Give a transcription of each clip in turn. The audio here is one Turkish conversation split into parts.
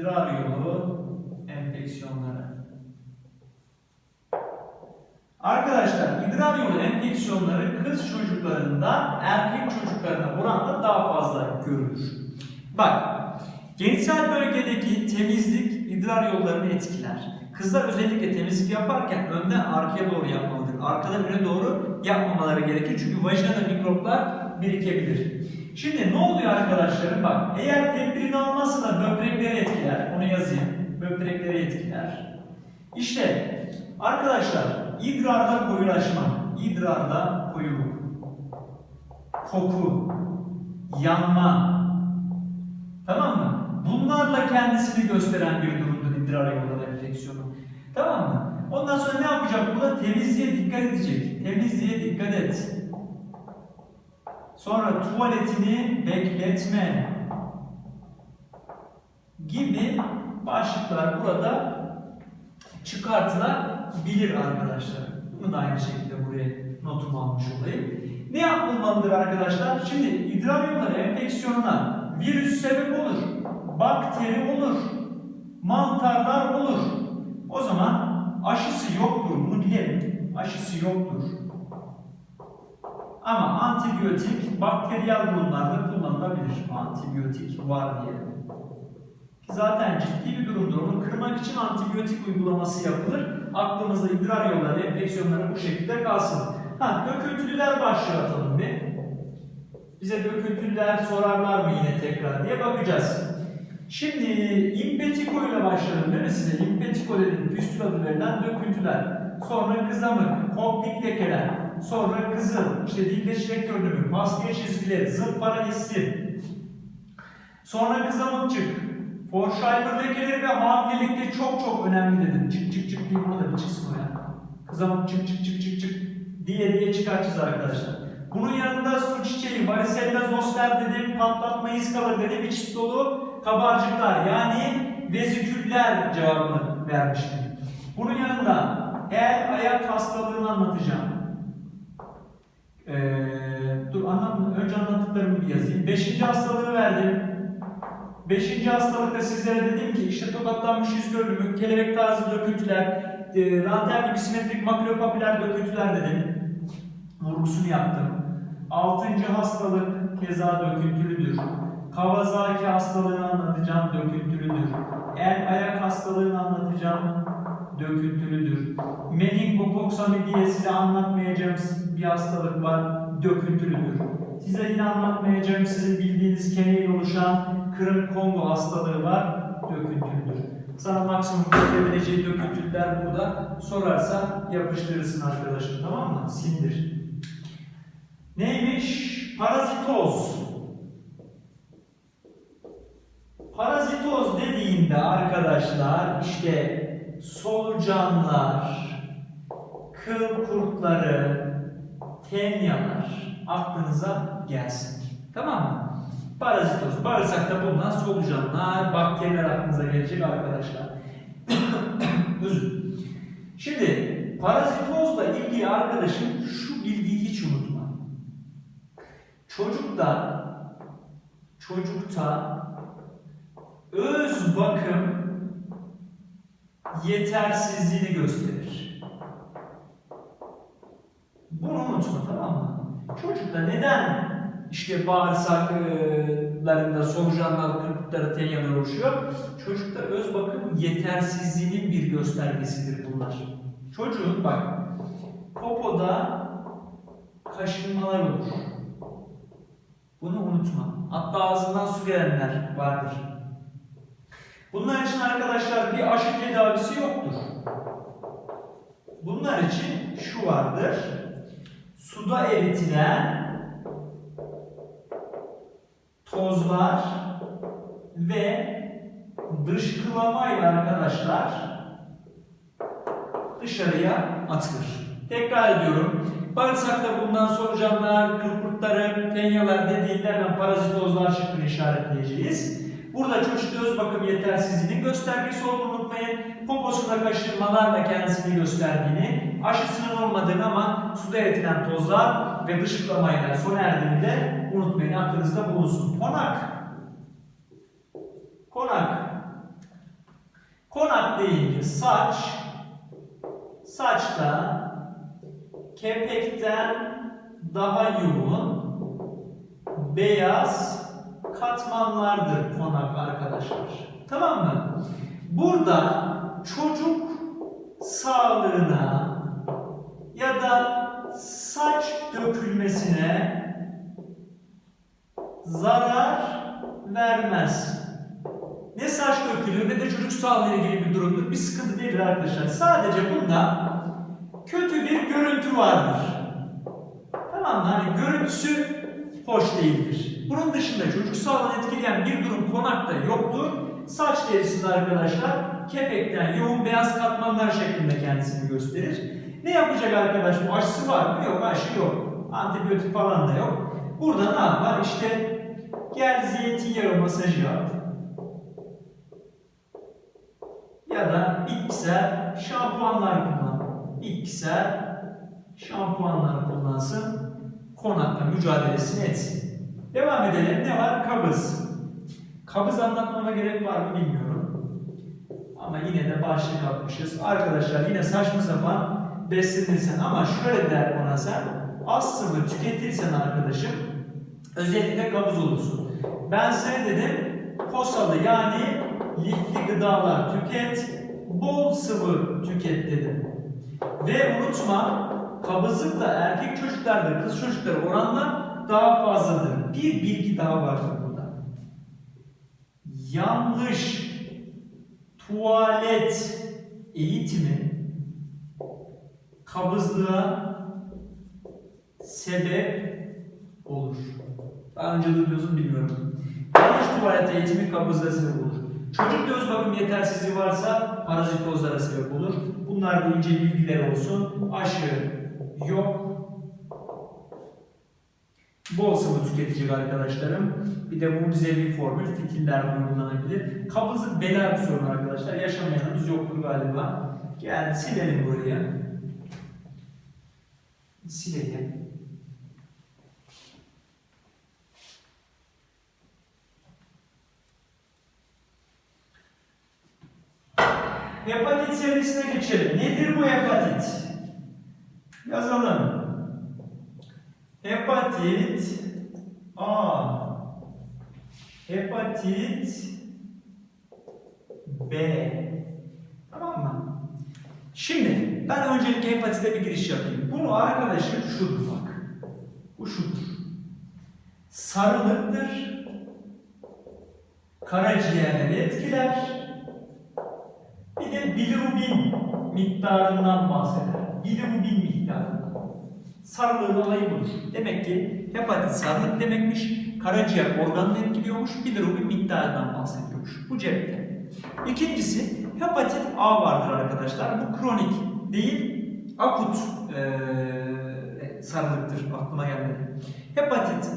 idrar yolu enfeksiyonları. Arkadaşlar idrar yolu enfeksiyonları kız çocuklarında erkek çocuklarına oranla daha fazla görülür. Bak, genital bölgedeki temizlik idrar yollarını etkiler. Kızlar özellikle temizlik yaparken önden arkaya doğru yapmalıdır. Arkadan öne doğru yapmamaları gerekir. Çünkü vajinada mikroplar birikebilir. Şimdi ne oluyor arkadaşlarım? Bak, eğer tedbirini almazsa da böbrekleri etkiler. Onu yazayım. Böbrekleri etkiler. İşte arkadaşlar idrarda koyulaşma, idrarda koyuluk, koku, yanma, tamam mı? Bunlarla kendisini gösteren bir durumdur idrar yolları enfeksiyonu. Tamam mı? Ondan sonra ne yapacak? Burada temizliğe dikkat edecek. Temizliğe dikkat et. Sonra tuvaletini bekletme gibi başlıklar burada çıkartılabilir arkadaşlar. Bunu da aynı şekilde buraya notumu almış olayım. Ne yapılmalıdır arkadaşlar? Şimdi idrar yolları enfeksiyonuna virüs sebep olur, bakteri olur, mantarlar olur. O zaman aşısı yoktur, bunu bilelim. Aşısı yoktur. Ama antibiyotik bakteriyel durumlarda kullanılabilir. Antibiyotik var diyelim. Zaten ciddi bir durumdur. Onu kırmak için antibiyotik uygulaması yapılır. Aklımızda idrar yolları enfeksiyonları bu şekilde kalsın. Ha, döküntülüler başlığı atalım bir. Bize döküntüler sorarlar mı yine tekrar diye bakacağız. Şimdi impetiko ile başladım değil mi size? Impetiko dedim, püstül adı verilen döküntüler. Sonra kızamık, koptik lekeler, sonra kızıl, işte dilde çilek görünümü, maske çizgileri, zımpara hissi. Sonra kızamıkçık, Forsheimer lekeleri ve hamilelikte çok çok önemli dedim. Çık çık çık diye burada bir çıksın o ya. Kızamık çık çık çık çık çık diye diye çıkartacağız arkadaşlar. Bunun yanında su çiçeği, varicella zoster dedim, patlatma iz kalır dedim, iç dolu kabarcıklar yani veziküller cevabını vermiştim. Bunun yanında el ayak hastalığını anlatacağım. Ee, dur anlatma, önce anlattıklarımı bir yazayım. Beşinci hastalığı verdim. Beşinci hastalıkta sizlere dedim ki işte tokatlanmış yüz görünümü, kelebek tarzı döküntüler, e, rantel gibi simetrik makropapüler döküntüler dedim. Vurgusunu yaptım. Altıncı hastalık keza döküntülüdür. Kawasaki hastalığını anlatacağım döküntülüdür. El ayak hastalığını anlatacağım döküntülüdür. Meningokoksami diye size anlatmayacağım bir hastalık var döküntülüdür. Size yine anlatmayacağım sizin bildiğiniz keneyle oluşan kırık Kongo hastalığı var döküntülüdür. Sana maksimum görebileceği döküntüler burada sorarsa yapıştırırsın arkadaşım tamam mı? Sindir. Neymiş? Parazitoz. Parazitoz dediğinde arkadaşlar işte solucanlar, kıl kurtları, tenyalar aklınıza gelsin. Tamam mı? Parazitoz, bağırsakta bulunan solucanlar, bakteriler aklınıza gelecek arkadaşlar. Özür. Şimdi parazitozla ilgili arkadaşım şu bilgiyi hiç unutma. Çocukta çocukta öz bakım yetersizliğini gösterir. Bunu unutma tamam mı? Çocukta neden işte bağırsaklarında solucanlar, kırıklıkları, tenyalar oluşuyor? Çocukta öz bakım yetersizliğinin bir göstergesidir bunlar. Çocuğun bak popoda kaşınmalar olur. Bunu unutma. Hatta ağzından su gelenler vardır. Bunlar için arkadaşlar bir aşı tedavisi yoktur. Bunlar için şu vardır. Suda eritilen tozlar ve dışkılamayla arkadaşlar dışarıya atılır. Tekrar ediyorum. Bağırsakta bulunan solucanlar, kırpırtları, tenyalar dediğinde hemen parazitozlar şıkkını işaretleyeceğiz. Burada çocuk öz bakım yetersizliğinin göstergesi olduğunu unutmayın. Poposunda kaşınmalarla kendisini gösterdiğini, aşısının olmadığını ama suda eritilen tozlar ve dışkılamayla sona erdiğini de unutmayın. Aklınızda bulunsun. Konak. Konak. Konak deyince saç, saçta kepekten daha yoğun beyaz katmanlardır konak arkadaşlar. Tamam mı? Burada çocuk sağlığına ya da saç dökülmesine zarar vermez. Ne saç dökülür ne de çocuk sağlığı ilgili bir durumdur. Bir sıkıntı değildir arkadaşlar. Sadece bunda kötü bir görüntü vardır. Tamam mı? Hani görüntüsü hoş değildir. Bunun dışında çocuk sağlığını etkileyen bir durum konakta yoktur. Saç derisinde arkadaşlar kepekten yoğun beyaz katmanlar şeklinde kendisini gösterir. Ne yapacak arkadaş? Bu aşısı var mı? Yok aşı yok. Antibiyotik falan da yok. Burada ne yapar? İşte gel zeytinyağı masajı yap. Ya da bitkisel şampuanlar kullan. Bitkisel şampuanlar kullansın. Konakla mücadelesini etsin. Devam edelim. Ne var? Kabız. Kabız anlatmama gerek var mı bilmiyorum. Ama yine de başlık atmışız. Arkadaşlar yine saçma sapan beslenirsen ama şöyle der ona sen az sıvı tüketirsen arkadaşım özellikle kabız olursun. Ben sana dedim posalı yani lifli gıdalar tüket, bol sıvı tüket dedim. Ve unutma kabızlık da erkek çocuklarda kız çocuklara oranla daha fazladır. Bir bilgi daha vardır burada. Yanlış tuvalet eğitimi kabızlığa sebep olur. Daha önce duyduğunuzu bilmiyorum. Yanlış tuvalet eğitimi kabızlığa sebep olur. Çocuk göz bakım yetersizliği varsa parazitozlara sebep olur. Bunlar da ince bilgiler olsun. Aşı yok. Bol sıvı tüketecek arkadaşlarım. Bir de mucizevi formül fitiller uygulanabilir. Kabızlık bela bir sorun arkadaşlar. Yaşamayanımız yoktur galiba. Gel silelim buraya. Silelim. Hepatit serisine geçelim. Nedir bu hepatit? Yazalım. Hepatit A Hepatit B Tamam mı? Şimdi ben öncelikle hepatite bir giriş yapayım. Bunu arkadaşım şudur bak. Bu şudur. Sarılıktır. Karaciğerleri etkiler. Bir de bilirubin miktarından bahseder. Bilirubin miktarından. Sarılığın olayı budur. Demek ki hepatit sarılık demekmiş. Karaciğer organını etkiliyormuş. Bilirubin miktarından bahsediyormuş. Bu cepte. İkincisi hepatit A vardır arkadaşlar. Bu kronik değil, akut ee, sarılıktır. Aklıma gelmedi. Hepatit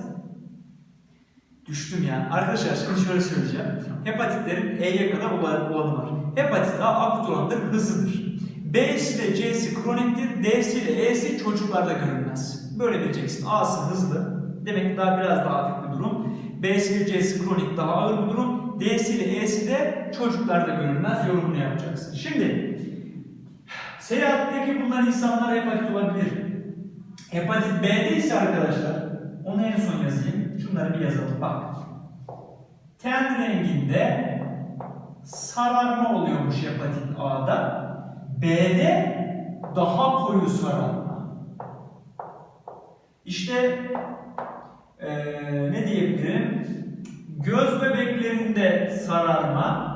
Düştüm yani. Arkadaşlar şimdi şöyle söyleyeceğim. Hepatitlerin E'ye kadar olan- olanı var. Hepatit A akut olandır, hızlıdır. B'si ile C'si kroniktir, D'si ile E'si çocuklarda görülmez. Böyle bileceksin. A'sı hızlı. Demek ki daha biraz daha hafif bir durum. B'si ile C'si kronik daha ağır bir durum. D'si ile E'si de çocuklarda görülmez. Yorumunu yapacaksın. Şimdi seyahatteki bulunan insanlar hepatit olabilir. Hepatit B'de ise arkadaşlar onu en son yazayım. Şunları bir yazalım bak. Ten renginde sararma oluyormuş hepatit A'da. B'de daha koyu sararma. İşte eee, ne diyebilirim? Göz bebeklerinde sararma.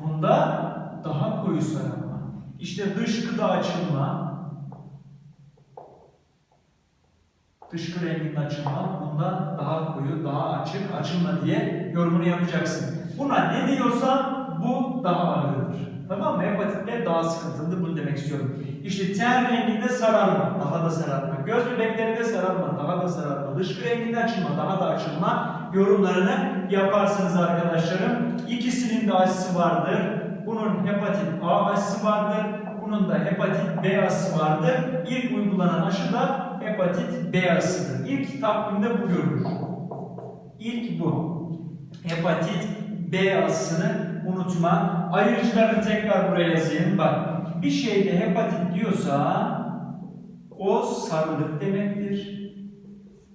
Bunda daha koyu sararma. İşte dışkıda açılma. Dışkı renginin açılma, bunda daha koyu, daha açık, açılma diye yorumunu yapacaksın. Buna ne diyorsa bu daha ağırdır. Tamam mı? Hepatitler daha sıkıntılıdır, bunu demek istiyorum. İşte ten renginde sararma, daha da sararma. Göz bebeklerinde sararma, daha da sararma. Dışkı renginde açılma, daha da açılma yorumlarını yaparsınız arkadaşlarım. İkisinin de aşısı vardır. Bunun hepatit A aşısı vardır. Bunun da hepatit B aşısı vardır. İlk uygulanan aşı da hepatit B aşısıdır. İlk takvimde bu görülür. İlk bu. Hepatit B aşısını unutma. Ayırıcılarını tekrar buraya yazayım. Bak bir şeyde hepatit diyorsa o sarılık demektir.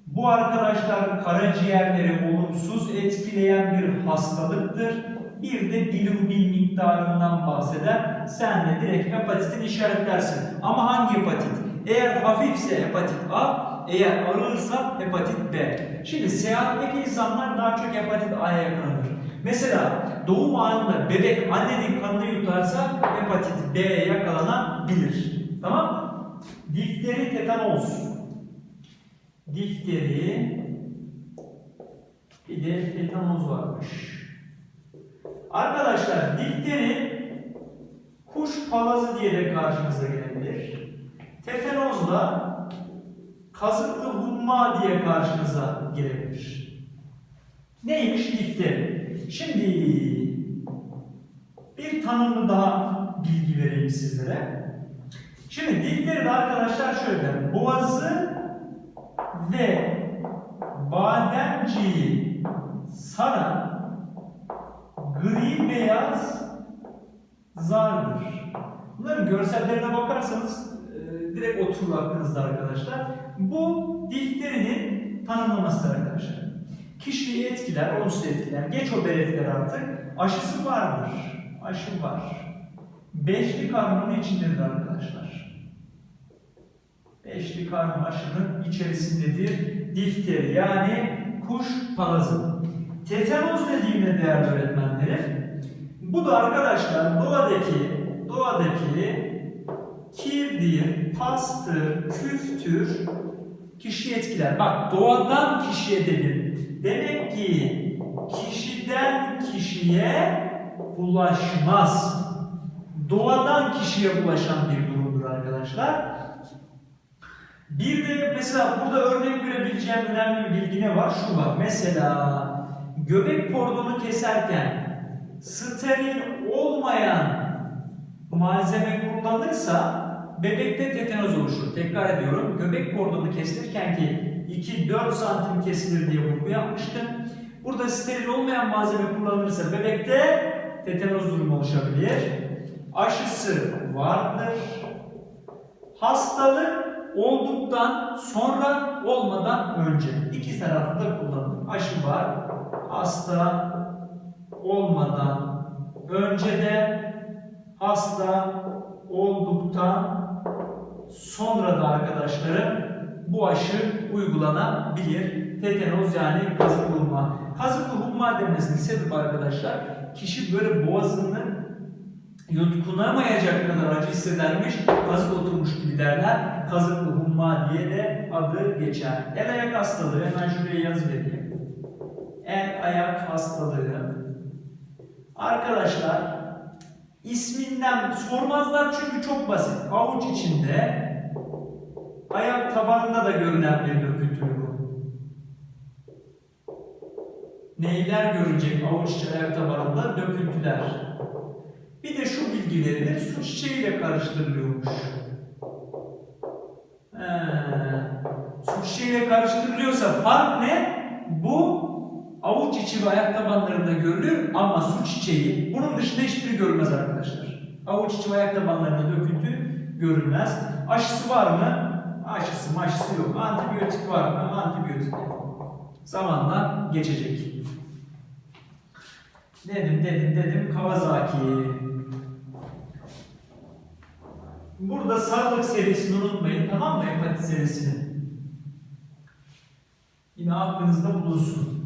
Bu arkadaşlar karaciğerleri olumsuz etkileyen bir hastalıktır. Bir de bilirubin miktarından bahseder. Sen de direkt hepatitin işaretlersin. Ama hangi hepatit? Eğer hafifse hepatit A, eğer ağırsa hepatit B. Şimdi seyahatteki insanlar daha çok hepatit A'ya yakalanır. Mesela doğum anında bebek annenin kanını yutarsa hepatit B'ye yakalanabilir. Tamam mı? Difteri tetanoz. Difteri bir de tetanoz varmış. Arkadaşlar difteri kuş palazı diye de karşımıza gelebilir. Tetanoz da kazıklı humma diye karşınıza gelebilir. Neymiş difteri? Şimdi bir tanımlı daha bilgi vereyim sizlere. Şimdi difteri de arkadaşlar şöyle boğazı ve bademciği saran gri beyaz zardır. Bunların görsellerine bakarsanız e, direkt oturur aklınızda arkadaşlar. Bu difterinin tanımlaması arkadaşlar. Kişiyi etkiler, olumsuz etkiler. Geç o belirtiler artık. Aşısı vardır. Aşı var. Beşli karnının içindedir arkadaşlar. Beşli karnı aşının içerisindedir. Difteri yani kuş palazı. Tetanoz dediğimde değerli öğretmenlerim. Bu da arkadaşlar doğadaki doğadaki kirdir, pastır, küftür kişiyi etkiler. Bak doğadan kişiye dedim. Demek ki kişiden kişiye bulaşmaz. Doğadan kişiye bulaşan bir durumdur arkadaşlar. Bir de mesela burada örnek verebileceğim önemli bir bilgi ne var? Şu var. Mesela göbek kordonu keserken steril olmayan malzeme kullanılırsa bebekte tetanoz oluşur. Tekrar ediyorum. Göbek kordonu kesilirken ki 2-4 santim kesilir diye vurgu yapmıştım. Burada steril olmayan malzeme kullanılırsa bebekte tetanoz durumu oluşabilir. Aşısı vardır. Hastalık olduktan sonra olmadan önce iki tarafta da kullanılır. Aşı var. Hasta olmadan önce de hasta olduktan sonra da arkadaşlarım bu aşı uygulanabilir. Tetanoz yani kazıklı humma. Kazıklı humma demesinin sebebi arkadaşlar kişi böyle boğazını yutkunamayacak kadar acı hissedermiş, kazık oturmuş gibi derler. Kazıklı humma diye de adı geçer. El ayak hastalığı hemen şuraya yaz vereyim. El ayak hastalığı. Arkadaşlar isminden sormazlar çünkü çok basit. Avuç içinde ayak tabanında da görünen bir döküntü bu. Neyler görülecek avuç içi ayak tabanında? Döküntüler. Bir de şu bilgi verilir, su çiçeğiyle karıştırılıyormuş. Ee, su çiçeğiyle karıştırılıyorsa fark ne? Bu avuç içi ve ayak tabanlarında görülür ama su çiçeği bunun dışında hiçbiri görülmez arkadaşlar. Avuç içi ve ayak tabanlarında döküntü görülmez. Aşısı var mı? Aşısı maşısı yok. Antibiyotik var mı? Antibiyotik. Zamanla geçecek. Dedim dedim dedim Kawasaki. Burada sağlık serisini unutmayın tamam mı? Hepatit serisini. Yine aklınızda bulunsun.